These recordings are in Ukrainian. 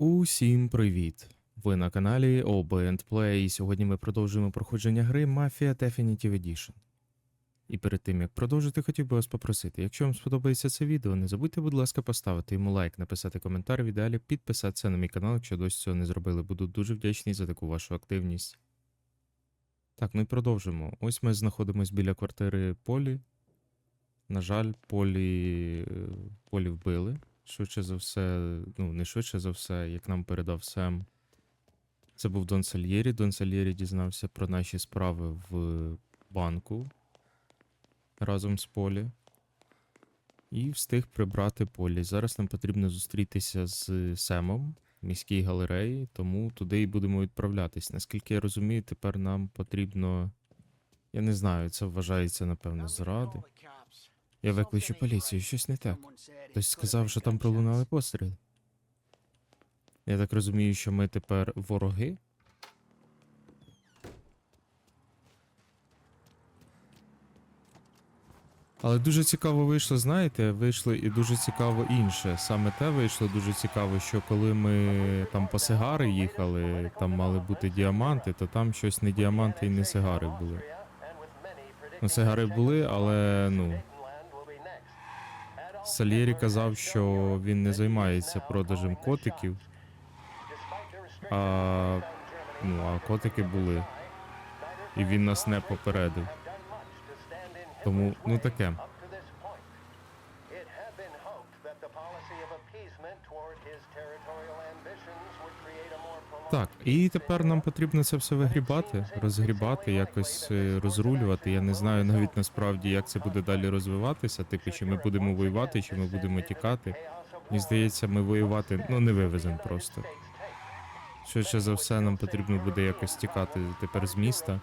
Усім привіт! Ви на каналі OB Play, і сьогодні ми продовжуємо проходження гри Mafia Definitive Edition. І перед тим як продовжити, хотів би вас попросити, якщо вам сподобається це відео, не забудьте, будь ласка, поставити йому лайк, написати коментар в ідеалі, підписатися на мій канал, якщо досі цього не зробили. Буду дуже вдячний за таку вашу активність. Так, ну і продовжимо. Ось ми знаходимось біля квартири Полі. На жаль, Полі, е, Полі вбили. Швидше за все, ну, не швидше за все, як нам передав Сем. Це був Дон Сальєрі. Дон Сальєрі дізнався про наші справи в банку разом з Полі. І встиг прибрати Полі. Зараз нам потрібно зустрітися з Семом в міській галереї, тому туди і будемо відправлятись. Наскільки я розумію, тепер нам потрібно. Я не знаю, це вважається, напевно, зради. Я викличу поліцію, щось не так. Хтось сказав, що там пролунали постріли. Я так розумію, що ми тепер вороги. Але дуже цікаво вийшло, знаєте, вийшло і дуже цікаво інше. Саме те вийшло дуже цікаво, що коли ми там по сигари їхали, там мали бути діаманти, то там щось не діаманти і не сигари були. Ну, сигари були, але ну. Сальєрі казав, що він не займається продажем котиків, а, ну, а котики були. І він нас не попередив. Тому, ну таке. Так, і тепер нам потрібно це все вигрібати, розгрібати, якось е, розрулювати. Я не знаю навіть насправді, як це буде далі розвиватися. Типу, чи ми будемо воювати, чи ми будемо тікати. Мені здається, ми воювати ну не вивеземо просто. Швидше за все, нам потрібно буде якось тікати тепер з міста.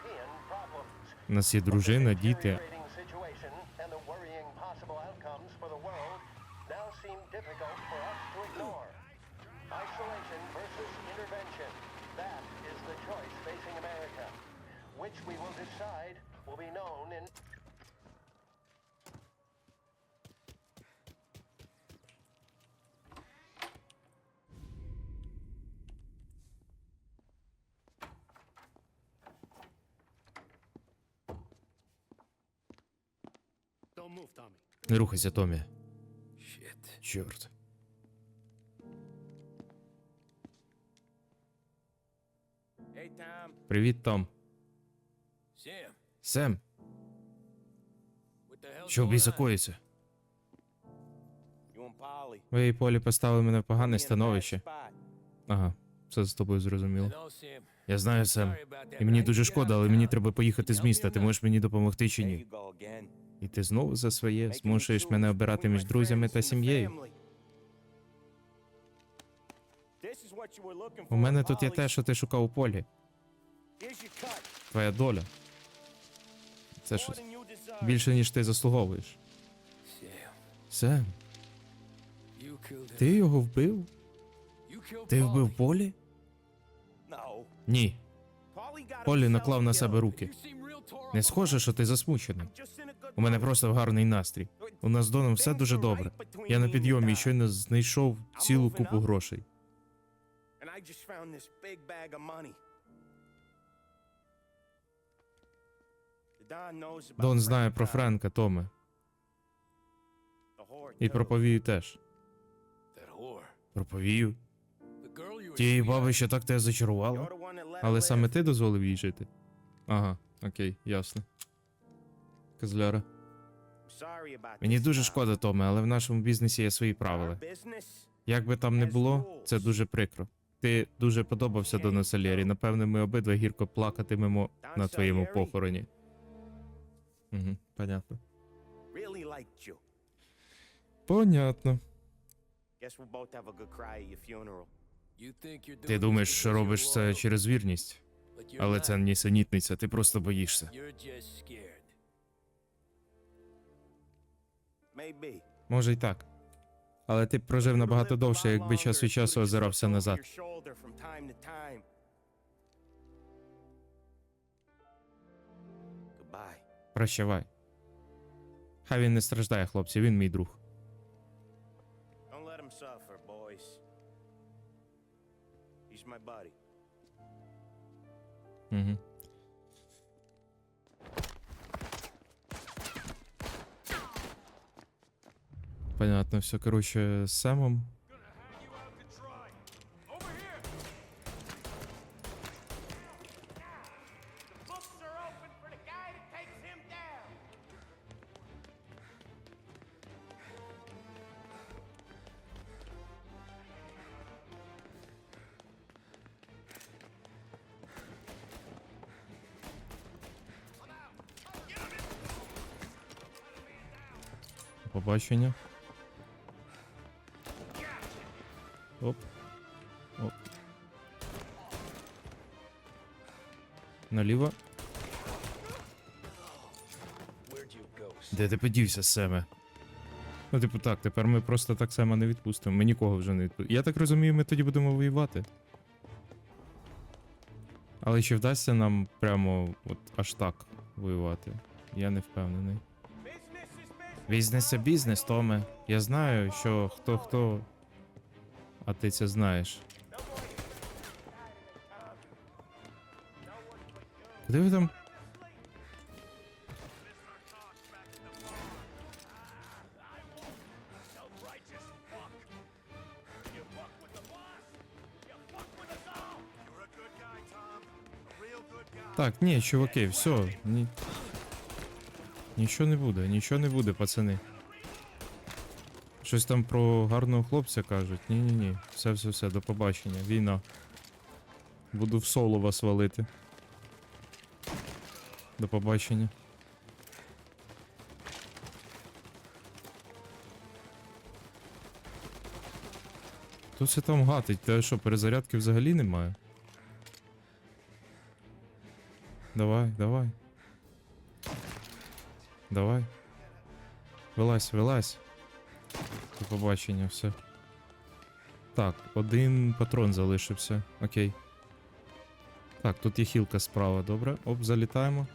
У нас є дружина, діти. Which we will decide will be known in. Don't move, Tommy. Не рухайся, Томі. Shit. Чорт. Hey, Tom. Привіт, Том. Сем, що в біса коїться? Ви і Полі поставили мене в погане становище. Ага, все з тобою зрозуміло. Я знаю, Сем. І мені дуже шкода, але мені треба поїхати з міста. Ти можеш мені допомогти чи ні? І ти знову за своє змушуєш мене обирати між друзями та сім'єю. У мене тут є те, що ти шукав у полі. Твоя доля. Це щось більше, ніж ти заслуговуєш. Сем, ти його вбив? Ти вбив полі? Ні. Полі наклав на себе руки. Не схоже, що ти засмучений. У мене просто гарний настрій. У нас з Доном все дуже добре. Я на підйомі і щойно знайшов цілу купу грошей. Дон знає про Френка, Томе. І про повію теж. That whore. Про повію? The girl you were Тієї баби, що так тебе зачарувала? Але саме ти дозволив їй жити? Ага, окей, ясно. Козляра. Мені дуже шкода, Томе, але в нашому бізнесі є свої правила. Як би там не було, це дуже прикро. Ти дуже подобався Дону Сальєрі. Напевне, ми обидва гірко плакатимемо на твоєму похороні. Угу, понятно. really liked you. Понятно. Ти думаєш, що робиш це через вірність, але це нісенітниця, ти просто боїшся. Може й так. Але ти б прожив набагато довше, якби час від часу озирався назад. Прощавай. Хай він не страждає, хлопці, він мій друг. Don't let him suffer, boys. He's my buddy. Угу. Понятно, все, короче, з Семом. Побачення. Оп. Оп. Наліво. Де ти подівся, Семе? Ну, типу, так, тепер ми просто так Сема не відпустимо. Ми нікого вже не відпустимо. Я так розумію, ми тоді будемо воювати. Але чи вдасться нам прямо от аж так воювати? Я не впевнений. Business. Бізнес бізнес, Томе. Я знаю, що хто хто. А ти це знаєш. Куди ви там? Так, ні, чуваки, все. Ні... Нічого не буде, нічого не буде, пацани. Щось там про гарного хлопця кажуть. Ні-ні-ні. Все, все, все, до побачення. Війна. Буду в соло вас валити. До побачення. Хто це там гатить? Та що, перезарядки взагалі немає? Давай, давай. Давай. Вилазь, вилазь. До побачення, все. Так, один патрон залишився. Окей. Так, тут є хілка справа, добре. Оп, залітаємо.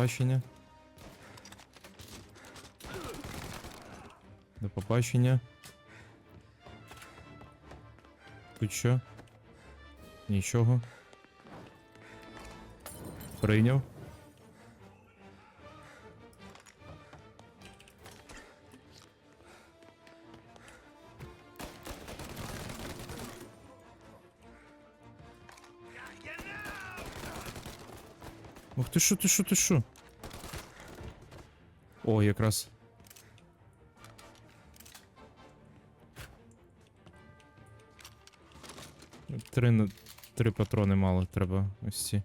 Побачення. До побачення. Тут що? Нічого. Прийняв. Ти що, ти що, ти що? О, якраз. Три, три патрони мало треба ось ці.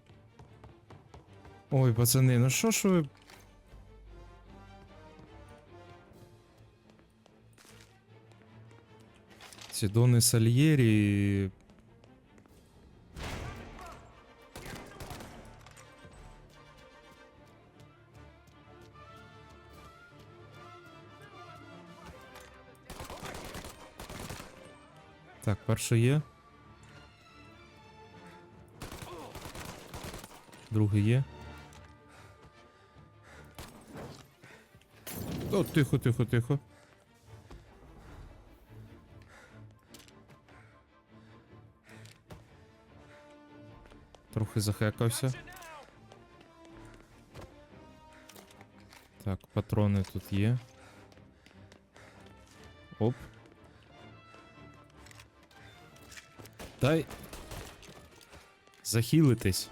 Ой, пацани, ну що ж ви. Ці дони Сальєрі. Так, перший є. Другий є. О, тихо, тихо, тихо. Трохи захекався. Так, патрони тут є. Оп. Дай. Захилитись.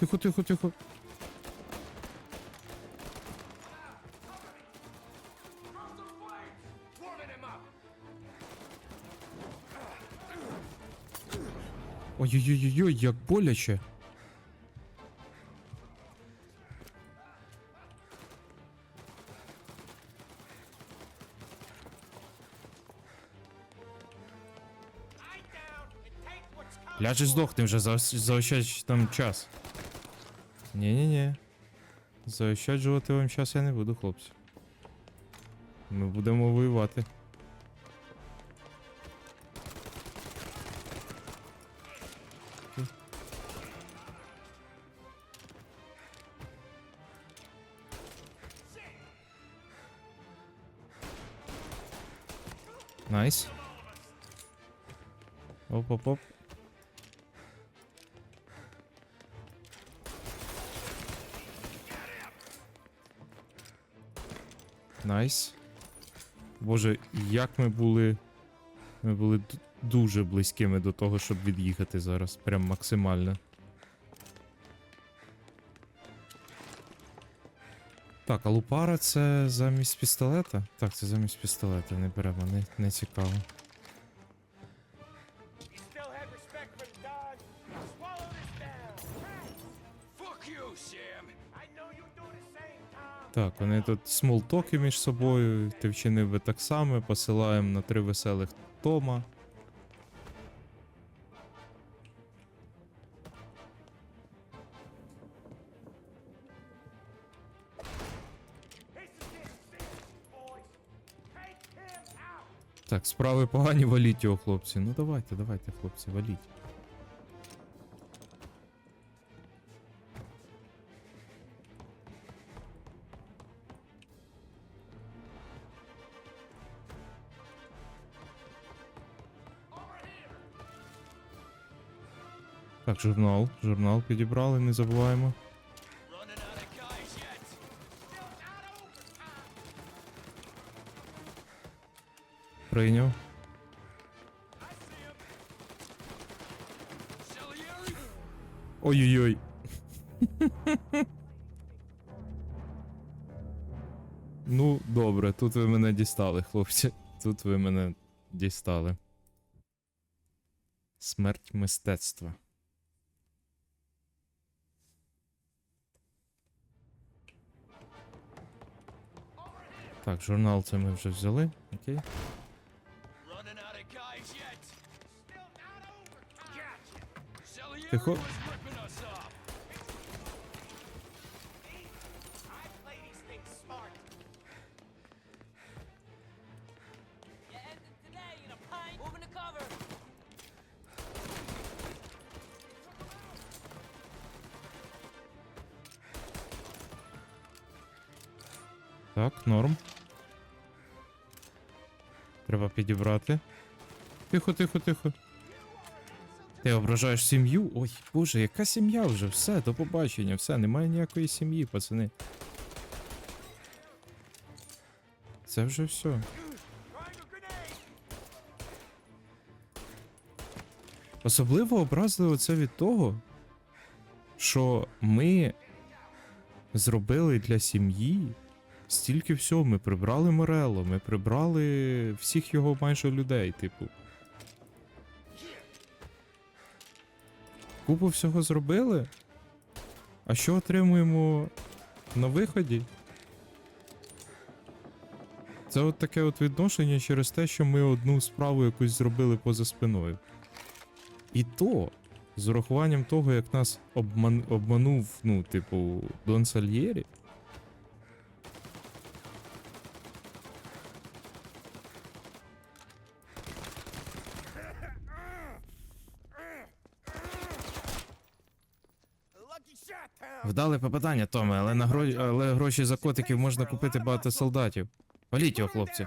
Тихо, тихо, тихо. Ой-ой-ой, як боляче. Lie down and take what's coming. Ляж і здохни вже, за- заощадь там час. Ні-ні-ні. Заощаджувати вам час я не буду, хлопці. Ми будемо воювати. Найс. Оп-оп-оп. Найс. Боже, як ми були. Ми були дуже близькими до того, щоб від'їхати зараз. Прям максимально. Так, а лупара це замість пістолета? Так, це замість пістолета, не беремо, не, не цікаво. Так, вони тут смолтоки між собою. Ти вчинив би так само, посилаємо на три веселих Тома. Так, справи погані, валіть його, хлопці. Ну давайте, давайте, хлопці, валіть. Так, журнал. Журнал підібрали, не забуваємо. Прийняв. Ой-ой-ой. ну, добре, тут ви мене дістали, хлопці. Тут ви мене дістали. Смерть мистецтва. Так, журнал це ми вже взяли. Окей. Тихо. was ripping Треба підібрати. Тихо, тихо, тихо. Ти ображаєш сім'ю? Ой, боже, яка сім'я вже? Все, до побачення, все, немає ніякої сім'ї, пацани. Це вже все. Особливо образливо це від того, що ми зробили для сім'ї стільки всього. Ми прибрали Морело, ми прибрали всіх його майже людей, типу. Купу всього зробили. А що отримуємо на виході? Це от таке от відношення через те, що ми одну справу якусь зробили поза спиною. І то, з урахуванням того, як нас обман... обманув, ну, типу, Дон Сальєрі. Вдале попадання, Томе, але на гро... але гроші за котиків можна купити багато солдатів. Паліть його, хлопці.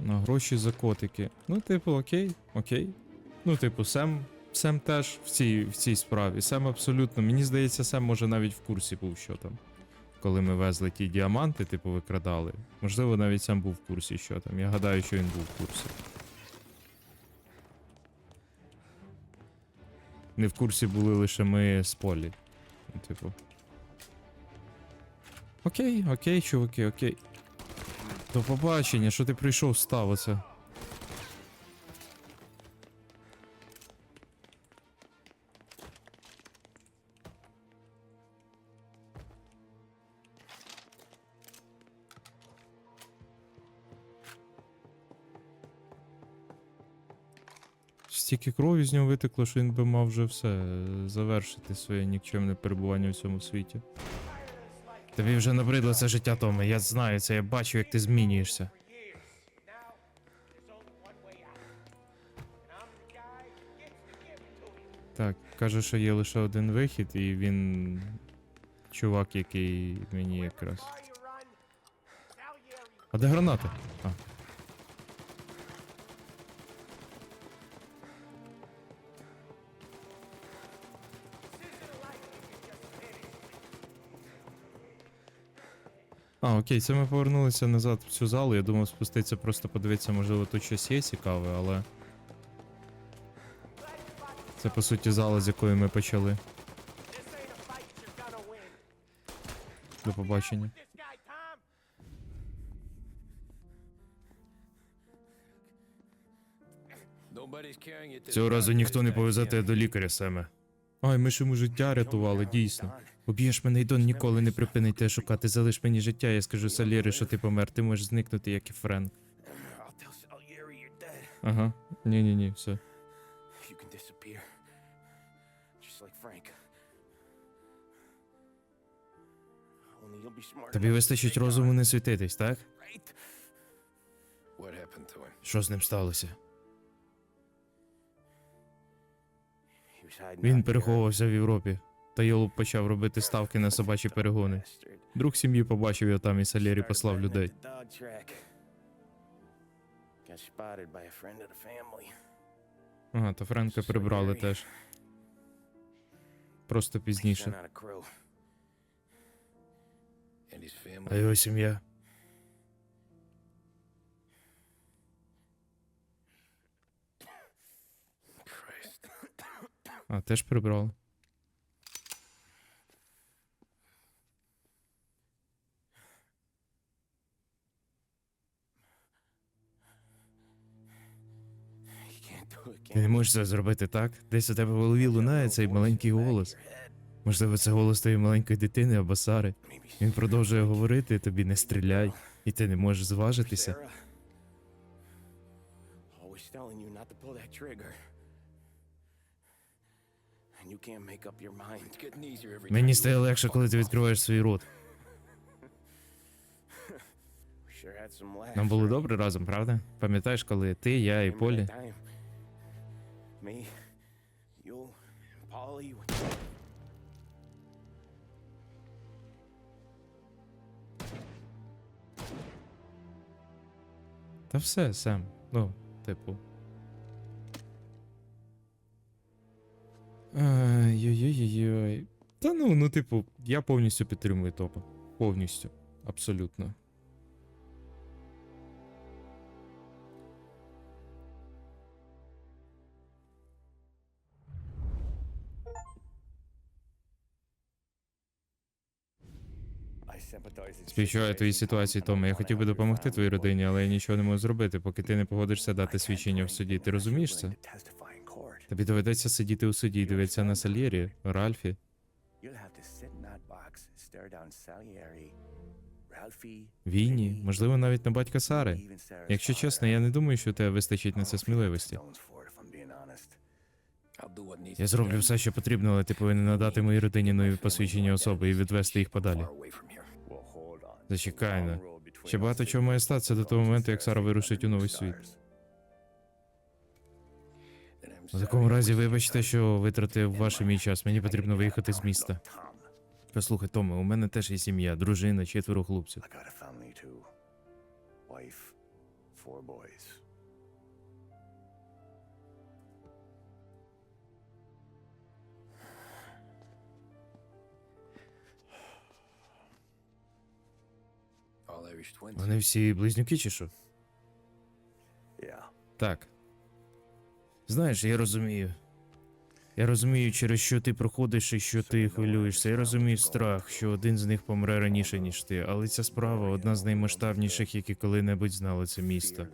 На гроші за котики. Ну, типу, окей, окей. Ну, типу, Сем, Сем теж в цій, в цій справі. Сем абсолютно. Мені здається, Сем може навіть в курсі був, що там. Коли ми везли ті діаманти, типу, викрадали. Можливо, навіть сам був в курсі, що там. Я гадаю, що він був в курсі. Не в курсі були лише ми з Полі. Ну, типу. Окей, окей, чуваки, окей. До побачення, що ти прийшов, став стільки крові з нього витекло, що він би мав вже все е, завершити своє нікчемне перебування в цьому світі. Тобі вже набридло це життя, Томе. Я знаю це, я бачу, як ти змінюєшся. Так, каже, що є лише один вихід, і він. Чувак, який мені якраз. А де гранати? А. А, окей, це ми повернулися назад в цю залу. Я думав спуститися, просто подивитися, можливо, тут щось є цікаве, але. Це по суті зала, з якої ми почали. До побачення. Цього разу ніхто не повезе тебе до лікаря, Семе. Ай, ми ж йому життя рятували, дійсно. Уб'єш мене і Дон ніколи не припинить тебе шукати. Залиш мені життя, я скажу Салєрі, що ти помер. Ти можеш зникнути, як і Френк. Ага. Все. Only you'll be smart. Тобі вистачить розуму не світитись, так? Що з ним сталося? Він переховувався в Європі. Та Йолуб почав робити ставки на собачі перегони. Друг сім'ї побачив його там і Салєрі послав людей. Ага, та Френка прибрали теж. Просто пізніше. А його сім'я. А, теж прибрали. Ти не можеш це зробити так? Десь у тебе в голові лунає цей маленький голос. Можливо, це голос твоєї маленької дитини або Сари. Він продовжує говорити, тобі не стріляй, і ти не можеш зважитися. Мені стає легше, коли ти відкриваєш свій рот. Нам було добре разом, правда? Пам'ятаєш, коли ти, я і Полі? Me, you, Polly. Та все, Сем. Ну, типу. Ой-ой-ой-ой. Та ну, ну, типу, я повністю підтримую топа. Повністю. Абсолютно. Співчуваю твоїй ситуації, Томе. Я хотів би допомогти твоїй родині, але я нічого не можу зробити, поки ти не погодишся дати свідчення в суді. Ти розумієш це? Тобі доведеться сидіти у суді і дивитися на Сальєрі, Ральфі. Війні, можливо, навіть на батька Сари. Якщо чесно, я не думаю, що тебе вистачить на це сміливості. Я зроблю все, що потрібно, але ти повинен надати моїй родині нові посвідчення особи і відвести їх подалі. Зачекай на. Ще багато чого має статися до того моменту, як Сара вирушить у новий світ. У такому разі, вибачте, що витратив ваш мій час. Мені потрібно виїхати з міста. Послухай, Томе, у мене теж є сім'я, дружина, четверо хлопців. Вони всі близнюки чи що? Yeah. Так. Знаєш, я розумію. Я розумію, через що ти проходиш і що ти хвилюєшся. Я розумію страх, що один з них помре раніше, ніж ти, але ця справа одна з наймасштабніших, які коли-небудь знали це місто.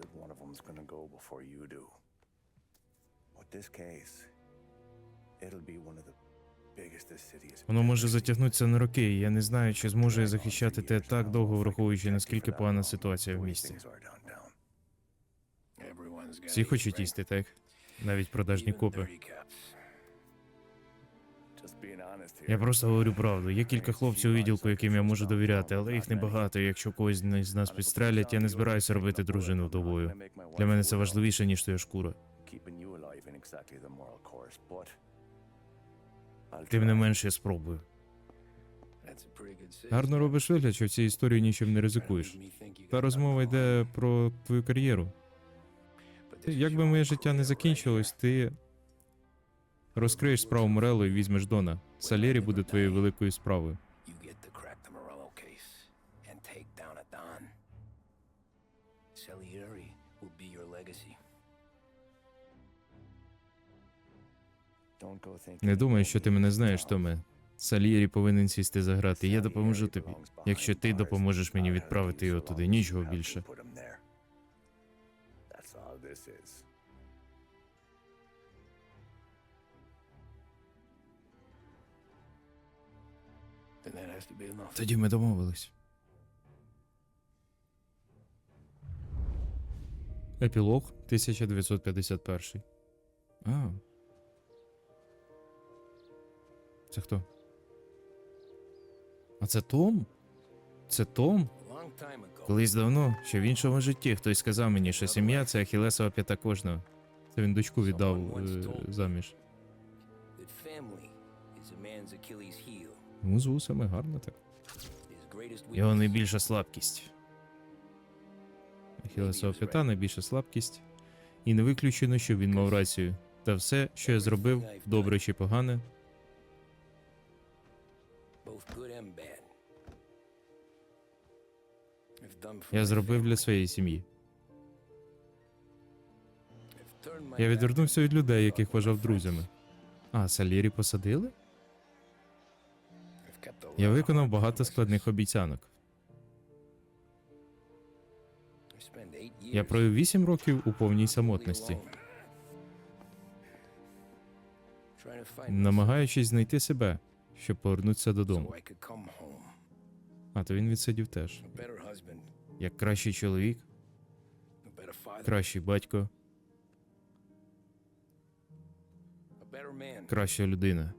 Воно може затягнутися на роки, і я не знаю, чи зможу я захищати те так довго, враховуючи наскільки погана ситуація в місті. Всі хочуть їсти, так? навіть продажні копи. Я просто говорю правду. Є кілька хлопців у відділку, яким я можу довіряти, але їх небагато. Якщо когось з нас підстрелять, я не збираюся робити дружину вдовою. Для мене це важливіше, ніж твоя шкура. Тим не менше я спробую. Гарно робиш вигляд, що в цій історії нічим не ризикуєш. Та розмова йде про твою кар'єру. But this is Як би моє життя не закінчилось, ти розкриєш справу Морело і візьмеш Дона. Салєрі буде твоєю великою справою. Salieri will be legacy. Не думай, що ти мене знаєш. Томе. Сальєрі повинен сісти за грати. Я допоможу тобі. Якщо ти допоможеш мені відправити його туди, нічого більше. Тоді ми домовились. Епілог 1951. А. Це хто? А це Том? Це Том? Колись давно, ще в іншому житті, хтось сказав мені, що сім'я це ахілесова п'ята кожного. Це він дочку віддав е, заміж. Ну, з вусами гарно так. Його найбільша слабкість. Ахілесова п'ята найбільша слабкість. І не виключено, що він мав рацію. Та все, що я зробив, добре чи погане, good and bad. I've done for я зробив для своєї сім'ї. I've turned my Я back відвернувся від людей, яких вважав друзями. А, Салірі посадили? I've kept a Я виконав багато складних обіцянок. I spent eight Я years провів вісім років у повній самотності, alone. Trying to find намагаючись знайти себе, щоб повернутися додому. А то він відсидів теж. Як кращий чоловік, кращий батько, краща людина.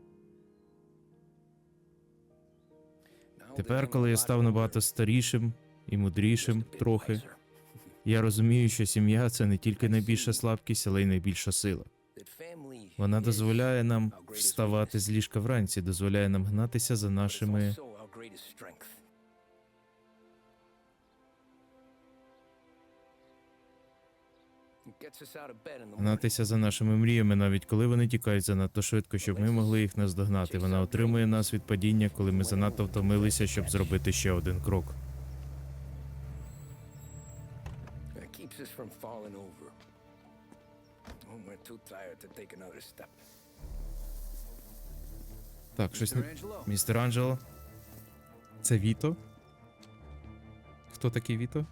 Тепер, коли я став набагато старішим і мудрішим трохи, я розумію, що сім'я це не тільки найбільша слабкість, але й найбільша сила. Вона дозволяє нам вставати з ліжка вранці, дозволяє нам гнатися за нашими гнатися за нашими мріями, навіть коли вони тікають занадто швидко, щоб ми могли їх наздогнати. Вона отримує нас від падіння, коли ми занадто втомилися, щоб зробити ще один крок. When we're too tired to take another step. Так, щось не... Містер Анджело. Це Віто? Хто такий Віто?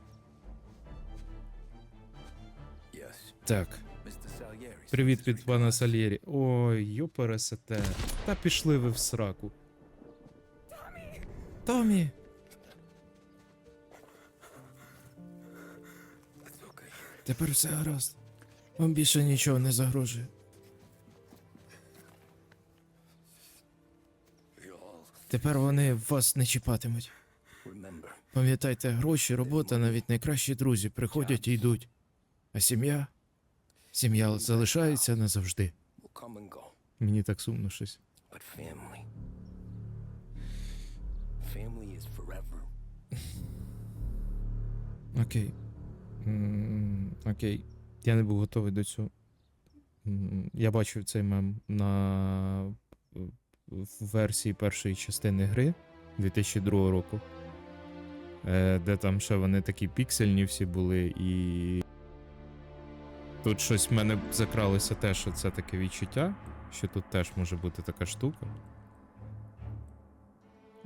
Yes, Так. Привіт від пана Сальєрі. Ой, йопересете. Та пішли ви в сраку. Томі! Тепер все гаразд. Вам більше нічого не загрожує. Тепер вони вас не чіпатимуть. Пам'ятайте, гроші, робота, навіть найкращі друзі приходять і йдуть. А сім'я? Сім'я залишається назавжди. Мені так сумно щось. Окей. Окей. Я не був готовий до цього. Я бачив цей мем на в версії першої частини гри 2002 року. Е, Де там ще вони такі піксельні всі були, і. Тут щось в мене закралося теж, що це таке відчуття, що тут теж може бути така штука.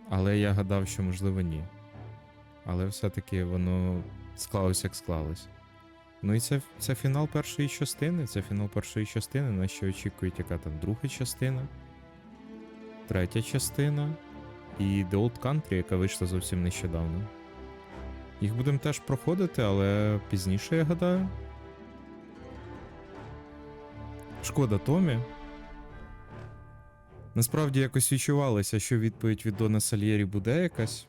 Але я гадав, що можливо ні. Але все-таки воно склалось як склалось. Ну і це, це фінал першої частини. Це фінал першої частини. Нас ще очікують, яка там друга частина, третя частина і The Old Country, яка вийшла зовсім нещодавно. Їх будемо теж проходити, але пізніше, я гадаю. Шкода Томі. Насправді якось відчувалося, що відповідь від Дона Сальєрі буде якась,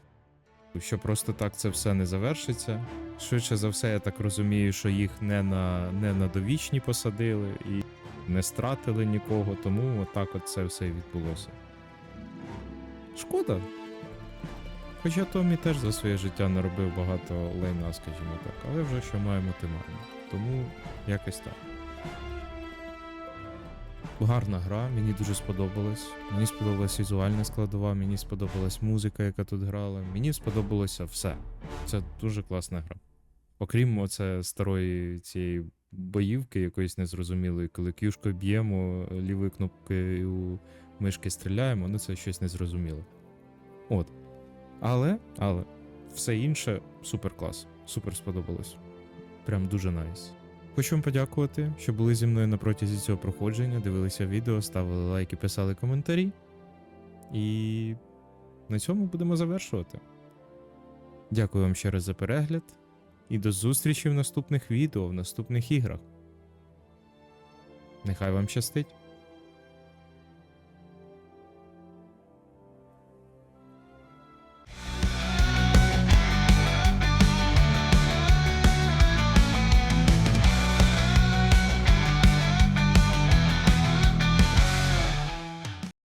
що просто так це все не завершиться. Швидше за все, я так розумію, що їх не на, не на довічні посадили і не стратили нікого, тому отак от це все і відбулося. Шкода. Хоча Томі теж за своє життя наробив багато лайна, скажімо так, але вже що маємо, те маємо. Тому якось так. Гарна гра, мені дуже сподобалась. Мені сподобалась візуальна складова, мені сподобалась музика, яка тут грала. Мені сподобалося все. Це дуже класна гра. Окрім оце старої цієї боївки, якоїсь незрозумілої, коли кюшкою б'ємо, лівою кнопкою мишки стріляємо, ну це щось незрозуміле. От. Але, але, все інше супер клас. Супер сподобалось. Прям дуже найс. Хочу вам подякувати, що були зі мною на протязі цього проходження, дивилися відео, ставили лайки, писали коментарі. І на цьому будемо завершувати. Дякую вам ще раз за перегляд. І до зустрічі в наступних відео, в наступних іграх. Нехай вам щастить!